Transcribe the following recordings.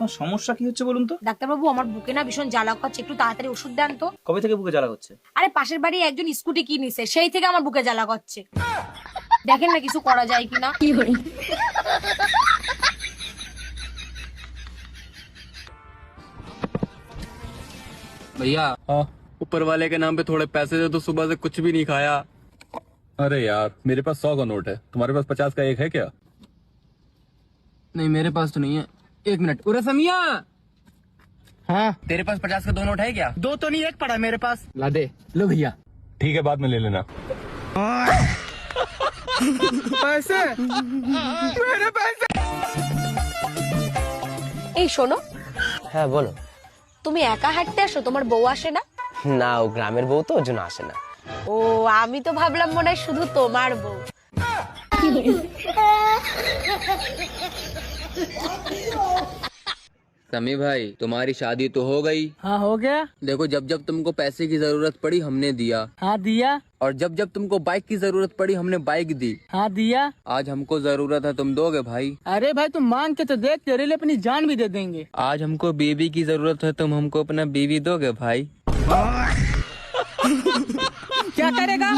আপনার সমস্যা কি হচ্ছে বলুন তো ডাক্তারবাবু আমার বুকে না ভীষণ জ্বালা করছে একটু তাড়াতাড়ি ওষুধ দেন তো কবে থেকে বুকে জ্বালা হচ্ছে আরে পাশের বাড়ি একজন স্কুটি কিনেছে সেই থেকে আমার বুকে জ্বালা করছে দেখেন না কিছু করা যায় কিনা কি করি भैया हाँ ऊपर वाले के नाम पे थोड़े पैसे दे तो सुबह से कुछ भी नहीं खाया अरे यार मेरे पास सौ का नोट है तुम्हारे पास पचास का एक है क्या नहीं मेरे पास तो नहीं है एक मिनट उरे समिया हाँ तेरे पास पचास का दो नोट है क्या दो तो नहीं एक पड़ा मेरे पास ला दे लो भैया ठीक है बाद में ले लेना पैसे मेरे पैसे এই শোনো হ্যাঁ বলো তুমি একা হাঁটতে আসো তোমার বউ আসে না না ও গ্রামের বউ তো ওর জন্য আসে না ও আমি তো ভাবলাম মনে হয় শুধু তোমার বউ समी भाई तुम्हारी शादी तो हो गई हाँ हो गया देखो जब जब तुमको पैसे की जरूरत पड़ी हमने दिया हाँ दिया और जब जब तुमको बाइक की जरूरत पड़ी हमने बाइक दी हाँ दिया आज हमको जरूरत है तुम दोगे भाई अरे भाई तुम मांग के तो देख तेरे लिए अपनी जान भी दे देंगे आज हमको बीवी की जरूरत है तुम हमको अपना बीवी दोगे भाई क्या करेगा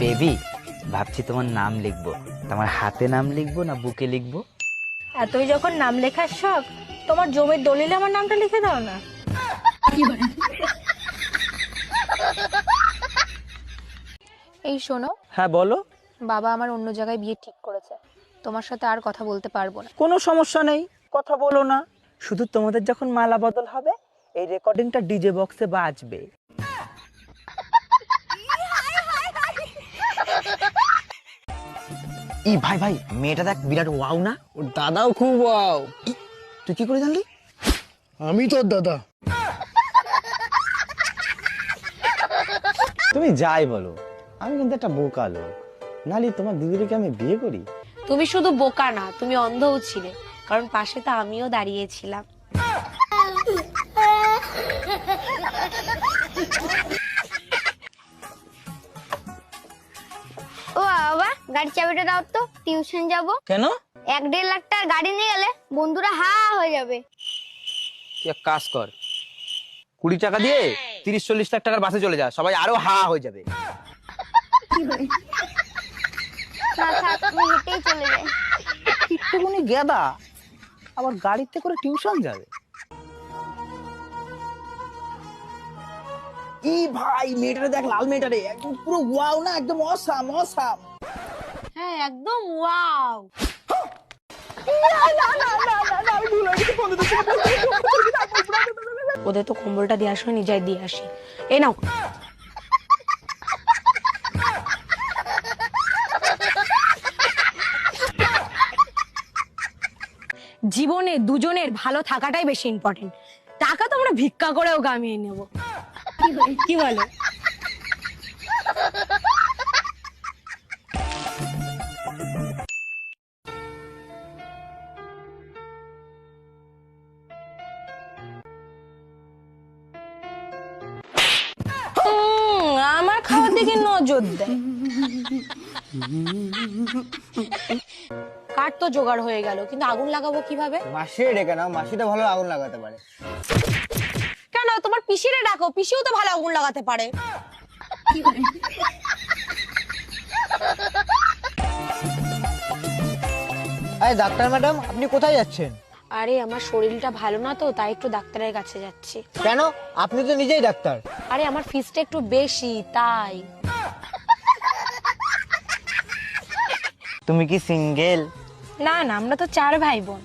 বেবি ভাবছি তোমার নাম লিখবো তোমার হাতে নাম লিখবো না বুকে লিখবো এতই যখন নাম লেখার শখ তোমার জমির দলিলে আমার নামটা লিখে দাও না। এই শোনো হ্যাঁ বলো। বাবা আমার অন্য জায়গায় বিয়ে ঠিক করেছে। তোমার সাথে আর কথা বলতে পারব না। কোনো সমস্যা নেই কথা বলো না। শুধু তোমাদের যখন মালা বদল হবে এই রেকর্ডিংটা ডিজে বক্সে বাজবে। ই ভাই ভাই মেয়েটা দেখ বিরাট ওয়াও না? ওর দাদাও খুব ওয়াও। তুই কি করে জানলি? আমি তোর দাদা। তুমি যাই বলো আমি কিন্তু একটা বোকা লোক। নালি তোমার দিদিকে আমি বিয়ে করি? তুমি শুধু বোকা না তুমি অন্ধও ছিলে কারণ পাশে তো আমিও দাঁড়িয়েছিলাম। গাড়ি চাবিটা দাও তো টিউশন যাব। কেন? এক দেড় লাখ টাকার গাড়ি নিয়ে গেলে বন্ধুরা হা হয়ে যাবে। তুই এক কাজ কর কুড়ি টাকা দিয়ে তিরিশ চল্লিশ লাখ টাকার বাসে চলে যা সবাই আরও হা হয়ে যাবে। না থাক আমি হেঁটেই চলে যাই একটুখানি গেদা আবার গাড়িতে করে টিউশন যাবে। ই ভাই মেয়েটারে দেখ লাল মেয়েটারে একদম পুরো ওয়াও না একদম অসাম অসাম হ্যাঁ একদম ওয়াও। ওদের তো কম্বলটা দিয়ে আসো নিজেই দিয়ে আসি। এই নাও। জীবনে দুজনের ভালো থাকাটাই বেশি ইম্পর্টেন্ট টাকা তো আমরা ভিক্ষা করেও কামিয়ে নেব। কি বলে? দেয় কাঠ তো জোগাড় হয়ে গেল? কিন্তু আগুন লাগাবো কীভাবে? মাসি ডেকে নাও মাসিটা ভালো আগুন লাগাতে পারে। কেন? তোমার পিসিরে ডাকো পিসিও তো ভালো আগুন লাগাতে পারে। আরে ডাক্তার ম্যাডাম আপনি কোথায় যাচ্ছেন? আরে আমার শরীরটা ভালো না তো তাই একটু ডাক্তারের কাছে যাচ্ছি। কেন? আপনি তো নিজেই ডাক্তার। আরে আমার ফিসটা একটু বেশি তাই। তুমি কি সিঙ্গেল? না না আমরা তো চার ভাই বোন।